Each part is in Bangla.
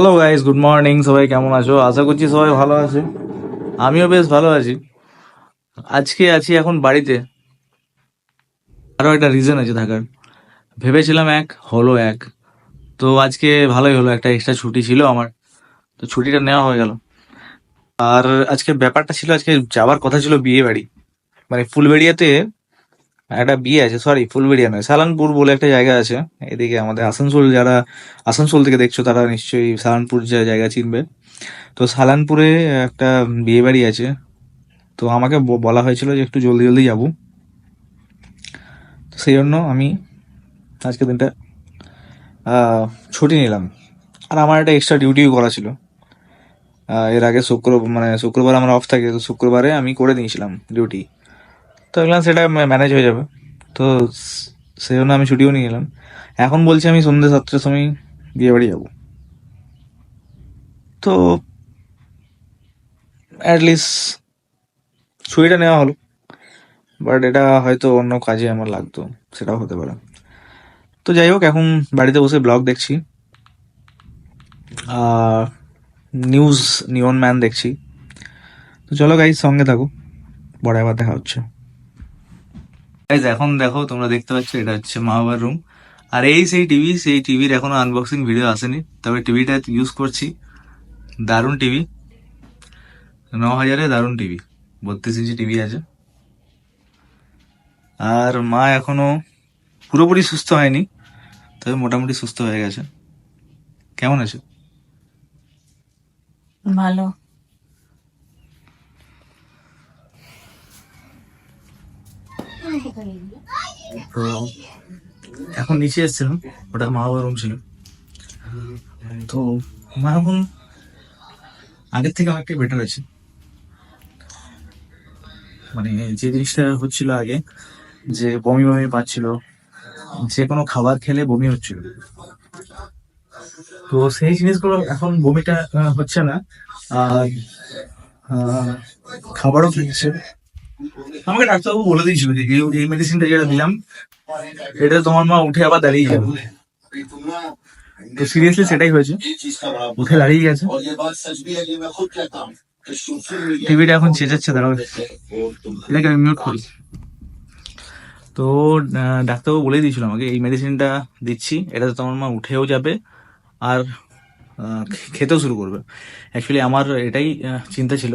হ্যালো গাইস গুড মর্নিং সবাই কেমন আছো? আশা করছি সবাই ভালো আছে। আমিও বেশ ভালো আছি। আজকে আছি এখন বাড়িতে। আরও একটা রিজন আছে থাকার। ভেবেছিলাম এক, হলো এক। তো আজকে ভালোই হলো, একটা এক্সট্রা ছুটি ছিল আমার। তো ছুটিটা নেওয়া হয়ে গেল। আর আজকে ব্যাপারটা ছিল, আজকে যাওয়ার কথা ছিল বিয়ে বাড়ি মানে ফুলবেড়িয়াতে একটা বিয়ে আছে সরি ফুলবেড়িয়া নয়, সালানপুর বলে একটা জায়গা আছে। এদিকে আমাদের আসানসোল যারা, আসানসোল থেকে দেখছ তারা নিশ্চয়ই সালানপুর যে জায়গা চিনবে। তো সালানপুরে একটা বিয়ে বাড়ি আছে। তো আমাকে বলা হয়েছিল যে একটু জলদি জলদি যাব। সেই জন্য আমি আজকে দিনটা ছুটি নিলাম। আর আমার একটা এক্সট্রা ডিউটিও করা ছিল। এর আগে শুক্র মানে শুক্রবার আমার অফ থাকে, তো শুক্রবারে আমি করে নিয়েছিলাম ডিউটি তো দেখলাম সেটা ম্যানেজ হয়ে যাবে। তো সেই জন্য আমি ছুটিও নিয়ে নিলাম এখন বলছি আমি সন্ধ্যে সাতটার সময় বিয়ে বাড়ি যাব। তো অ্যাটলিস্ট ছুটিটা নেওয়া হলো। বাট এটা হয়তো অন্য কাজে আমার লাগতো, সেটাও হতে পারে। তো যাই হোক, এখন বাড়িতে বসে ব্লগ দেখছি। নিউজ নিয়ন ম্যান দেখছি। তো চলো গাইজ সঙ্গে থাকো। পরে আবার দেখা হচ্ছে। গাইজ এখন দেখো, তোমরা দেখতে পাচ্ছ, এটা হচ্ছে মা বাবার রুম আর এই সেই টিভি সেই টিভির এখনও আনবক্সিং ভিডিও আসেনি। তবে টিভিটা ইউজ করছি। দারুণ টিভি ন হাজারে দারুণ টিভি বত্রিশ ইঞ্চি টিভি আছে। আর মা এখনও পুরোপুরি সুস্থ হয়নি, তবে মোটামুটি সুস্থ হয়ে গেছে। কেমন আছে? ভালো। তো এখন নিচে এসেছিলাম, ওটা মা বাবার রুম ছিল। তো মা এখন আগের থেকে অনেকটাই বেটার আছে মানে যে জিনিসটা হচ্ছিল আগে, যে বমি বমি পাচ্ছিল, যে কোনো খাবার খেলে বমি হচ্ছিল। তো সেই জিনিসগুলো এখন বমিটা হচ্ছে না। আর খাবারও খেয়েছে। আমাকে ডাক্তারবাবু বলে দিয়েছিল যে এই মেডিসিনটা যেটা দিলাম, এটা তোমার মা উঠে আবার দাঁড়িয়ে যাবে। তো সিরিয়াসলি সেটাই হয়েছে। উঠে দাঁড়িয়ে গেছে। টিভিটা এখন চেঁচাচ্ছে দাঁড়াবে এটাকে আমি মিউট করি। তো ডাক্তারবাবু বলে দিয়েছিল আমাকে, এই মেডিসিনটা দিচ্ছি, এটাতে তোমার মা উঠেও যাবে আর খেতেও শুরু করবে। অ্যাকচুয়ালি আমার এটাই চিন্তা ছিল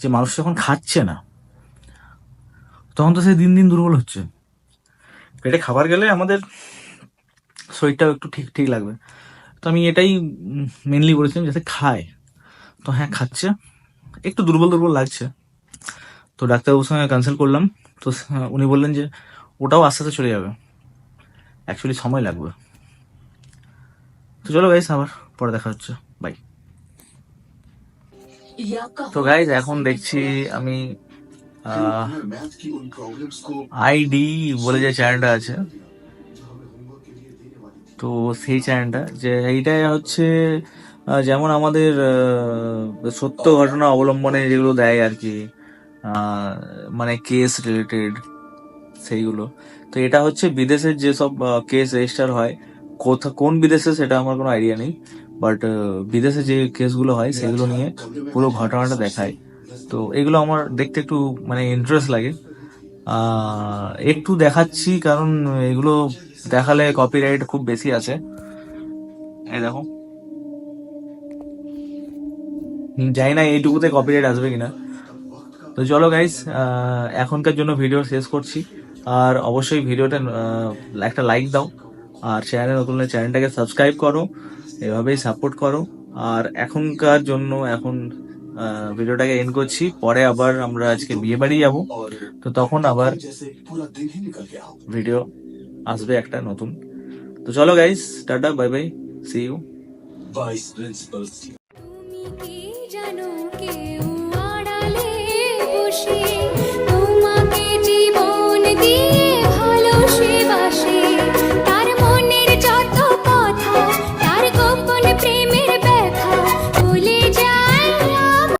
যে মানুষ যখন খাচ্ছে না। তখন তো সে দিন দিন দুর্বল হচ্ছে। পেটে খাবার গেলে আমাদের শরীরটাও একটু ঠিক ঠিক লাগবে। তো আমি এটাই মেনলি বলেছিলাম যাতে খায়। তো হ্যাঁ খাচ্ছে। একটু দুর্বল দুর্বল লাগছে। তো ডাক্তারবাবুর সঙ্গে কনসাল্ট করলাম। তো উনি বললেন যে ওটাও আস্তে আস্তে চলে যাবে। অ্যাকচুয়ালি সময় লাগবে। তো চলো গাইস আবার পরে দেখা হচ্ছে। বাই তো গাইজ এখন দেখছি আমি আইডি বলে যে চ্যানেলটা আছে। তো সেই চ্যানেলটা যে এইটাই হচ্ছে যেমন আমাদের সত্য ঘটনা অবলম্বনে যেগুলো দেয় আর কি মানে কেস রিলেটেড সেইগুলো। তো এটা হচ্ছে বিদেশের যেসব কেস রেজিস্টার হয় কোথা কোন বিদেশে সেটা আমার কোনো আইডিয়া নেই বাট বিদেশে যে কেসগুলো হয় সেগুলো নিয়ে পুরো ঘটনাটা দেখায়। তো এগুলো আমার দেখতে একটু মানে ইন্টারেস্ট লাগে। একটু দেখাচ্ছি, কারণ এগুলো দেখালে কপিরাইট খুব বেশি আছে। এই দেখো। জানি না এইটুকুতে কপিরাইট আসবে কিনা। তো চলো গাইস এখনকার জন্য ভিডিও শেষ করছি। আর অবশ্যই ভিডিওটা একটা লাইক দাও। আর চ্যানেলে নতুন চ্যানেলটাকে সাবস্ক্রাইব করো। এভাবেই সাপোর্ট করো। আর এখনকার জন্য, এখন ভিডিওটাকে এন্ড করছি। পরে আবার আমরা আজকে বিয়ে বাড়ি যাব। তো তখন আবার ভিডিও আসবে একটা নতুন। তো চলো guys tata bye bye see you vice principal